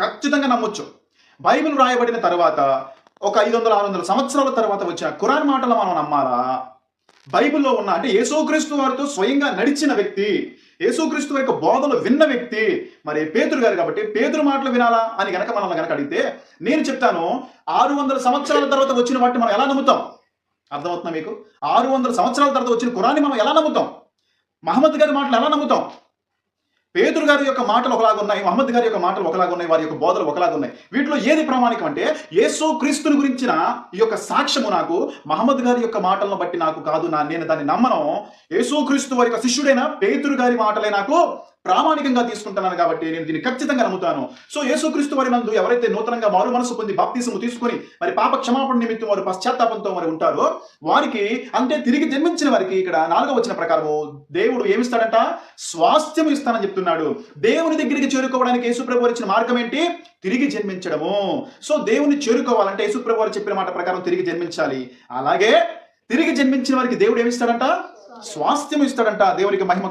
ఖచ్చితంగా నమ్మొచ్చు. బైబిల్ రాయబడిన తర్వాత ఒక ఐదు వందల ఆరు వందల సంవత్సరాల తర్వాత వచ్చిన ఖురాన్ మాటలు మనం నమ్మాలా? బైబిల్లో ఉన్న అంటే యేసోక్రీస్తు వారితో స్వయంగా నడిచిన వ్యక్తి యేసుక్రీస్తు యొక్క బోధలు విన్న వ్యక్తి మరి పేతురు గారు కాబట్టి పేతురు మాటలు వినాలా అని గనక మనల్ని గనక అడిగితే నేను చెప్తాను ఆరు వందల సంవత్సరాల తర్వాత వచ్చిన వాటిని మనం ఎలా నమ్ముతాం? అర్థమవుతుందా మీకు? ఆరు వందల సంవత్సరాల తర్వాత వచ్చిన కురాన్ని మనం ఎలా నమ్ముతాం? మహమ్మద్ గారి మాటలు ఎలా నమ్ముతాం? పేతురు గారి యొక్క మాటలు ఒకలాగా ఉన్నాయి మహమ్మద్ గారి యొక్క మాటలు ఒకలాగా ఉన్నాయి వారి యొక్క బోధలు ఒకలాగా ఉన్నాయి. వీటిలో ఏది ప్రామాణికం అంటే యేసు క్రీస్తుని గురించిన ఈ యొక్క సాక్ష్యము నాకు మహమ్మద్ గారి యొక్క మాటలను బట్టి నాకు కాదు నా నేను దాన్ని నమ్మను. యేసు క్రీస్తు వారి యొక్క శిష్యుడైన పేతురు గారి మాటలే నాకు ప్రామాణికంగా తీసుకుంటున్నాను కాబట్టి నేను దీన్ని ఖచ్చితంగా నమ్ముతాను. సో యేసుక్రీస్తు వారి నందు ఎవరైతే నూతనంగా మారు మనసు పొంది బాప్తీసము తీసుకొని మరి పాప క్షమాపణ నిమిత్తం వారు పశ్చాత్తాపంతో మరి ఉంటారో వారికి అంటే తిరిగి జన్మించిన వారికి ఇక్కడ నాలుగో వచ్చిన ప్రకారము దేవుడు ఏమిస్తాడంట? స్వాస్థ్యం ఇస్తానని చెప్తున్నాడు. దేవుని దగ్గరికి చేరుకోవడానికి యేసుప్రభు వారు ఇచ్చిన మార్గం ఏంటి? తిరిగి జన్మించడము. సో దేవుని చేరుకోవాలంటే యేసుప్రభు వారు చెప్పిన మాట ప్రకారం తిరిగి జన్మించాలి. అలాగే తిరిగి జన్మించిన వారికి దేవుడు ఏమిస్తాడంట? స్వాస్థ్యం ఇస్తాడంట. దేవునికి మహిమ